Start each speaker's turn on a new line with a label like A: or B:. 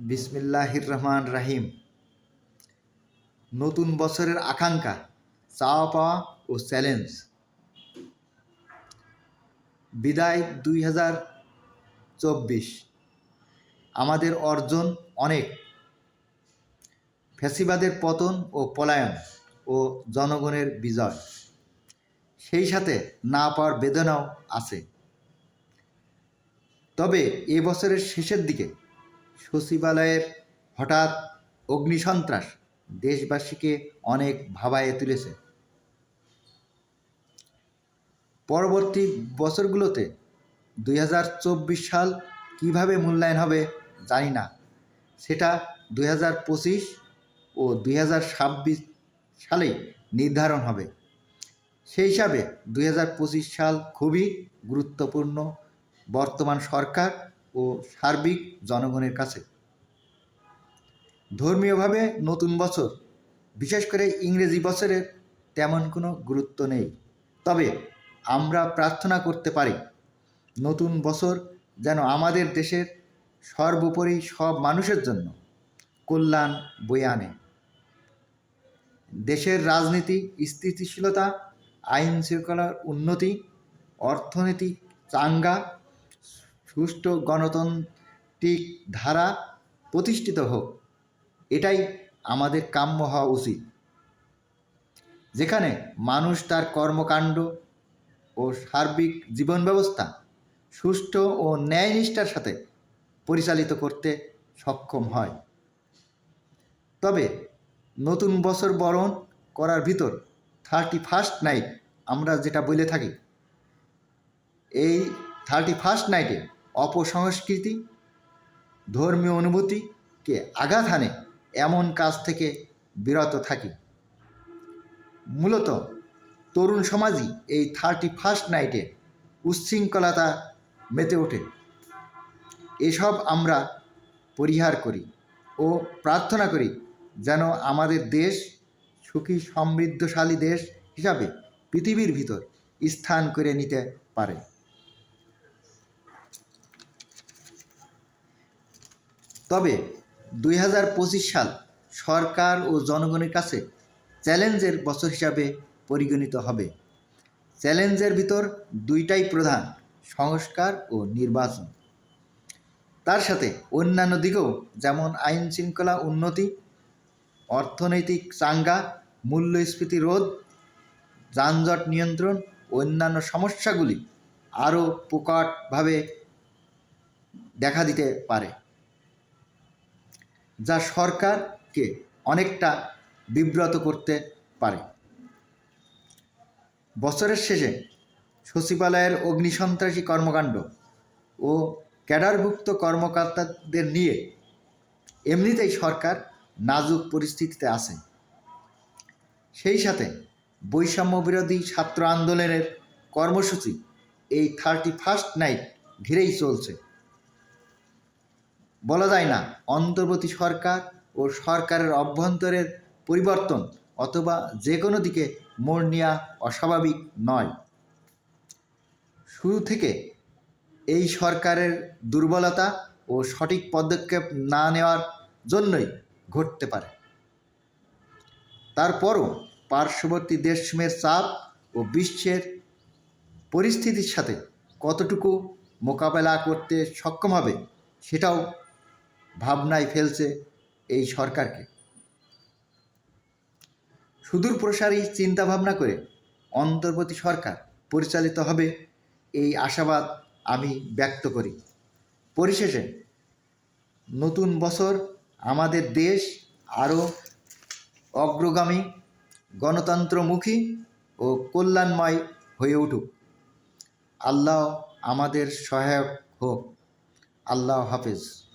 A: বিসমিল্লাহির রহমান রাহিম নতুন বছরের আকাঙ্ক্ষা চাওয়া পাওয়া ও চ্যালেঞ্জ। বিদায় দুই হাজার চব্বিশ। আমাদের অর্জন অনেক। ফ্যাসিবাদের পতন ও পলায়ন ও জনগণের বিজয়। সেই সাথে না পাওয়ার বেদনাও আছে। তবে এ বছরের শেষের দিকে সচিবালয়ের হঠাৎ অগ্নিসন্ত্রাস দেশবাসীকে অনেক ভাবায়ে তুলেছে। পরবর্তী বছরগুলোতে দুই হাজার চব্বিশ সাল কীভাবে মূল্যায়ন হবে জানি না। সেটা দুই হাজার পঁচিশ ও দুই সালেই নির্ধারণ হবে। সেই হিসাবে দুই হাজার পঁচিশ সাল খুবই গুরুত্বপূর্ণ বর্তমান সরকার ও সার্বিক জনগণের কাছে। ধর্মীয়ভাবে নতুন বছর, বিশেষ করে ইংরেজি বছরের তেমন কোনো গুরুত্ব নেই। তবে আমরা প্রার্থনা করতে পারি, নতুন বছর যেন আমাদের দেশের সর্বোপরি সব মানুষের জন্য কল্যাণ বয়ে আনে। দেশের রাজনীতি, স্থিতিশীলতা আইন শৃঙ্খলার উন্নতি অর্থনৈতিক চাঙ্গা সুষ্ঠু গণতান্ত্রিক ধারা প্রতিষ্ঠিত হোক, এটাই আমাদের কাম্য হওয়া উচিত। যেখানে মানুষ তার কর্মকাণ্ড ও সার্বিক জীবন ব্যবস্থা সুষ্ঠু ও ন্যায়নিষ্ঠার সাথে পরিচালিত করতে সক্ষম হয়। তবে নতুন বছর বরণ করার ভিতর থার্টি ফার্স্ট নাইট আমরা যেটা বলে থাকি, এই থার্টি ফার্স্ট নাইটে অপসংস্কৃতি, ধর্মীয় অনুভূতিকে আঘাত হানে এমন কাজ থেকে বিরত থাকি। মূলত তরুণ সমাজই এই থার্টি ফার্স্ট নাইটে উচ্ছৃঙ্খলতা মেতে ওঠে। এসব আমরা পরিহার করি ও প্রার্থনা করি যেন আমাদের দেশ সুখী, সমৃদ্ধশালী দেশ হিসাবে পৃথিবীর ভিতর স্থান করে নিতে পারে। তবে দুই হাজার পঁচিশ সাল সরকার ও জনগণের কাছে চ্যালেঞ্জের বছর হিসাবে পরিগণিত হবে। চ্যালেঞ্জের ভিতর দুইটাই প্রধান, সংস্কার ও নির্বাচন। তার সাথে অন্যান্য দিকেও যেমন আইন শৃঙ্খলা উন্নতি, অর্থনৈতিক চাঙ্গা, মূল্যস্ফীতি রোধ, যানজট নিয়ন্ত্রণ, অন্যান্য সমস্যাগুলি আরও প্রকটভাবে দেখা দিতে পারে। যা সরকারকে অনেকটা বিব্রত করতে পারে। বছরের শেষে সচিবালয়ের অগ্নিসন্ত্রাসী কর্মকাণ্ড ও ক্যাডারভুক্ত কর্মকর্তাদের নিয়ে এমনিতেই সরকার নাজুক পরিস্থিতিতে আছে। সেই সাথে বৈষম্য বিরোধী ছাত্র আন্দোলনের কর্মসূচি এই থার্টি ফার্স্ট নাইট ঘিরেই চলছে। বলা যায় না, অন্তর্বর্তী সরকার ও সরকারের অভ্যন্তরের পরিবর্তন অথবা যে কোনো দিকে মোড় নেওয়া অস্বাভাবিক নয়। শুরু থেকে এই সরকারের দুর্বলতা ও সঠিক পদক্ষেপ না নেওয়ার জন্যই ঘটতে পারে। তারপরও পার্শ্ববর্তী দেশমের চাপ ও বিশ্বের পরিস্থিতির সাথে কতটুকু মোকাবেলা করতে সক্ষম হবে সেটাও ভাবনায় ফেলছে এই সরকারকে। সুদূর প্রসারী চিন্তাভাবনা করে অন্তর্বর্তী সরকার পরিচালিত হবে এই আশাবাদ আমি ব্যক্ত করি। পরিশেষে, নতুন বছর আমাদের দেশ আরও অগ্রগামী, গণতন্ত্রমুখী ও কল্যাণময় হয়ে উঠুক। আল্লাহ আমাদের সহায়ক হোক। আল্লাহ হাফেজ।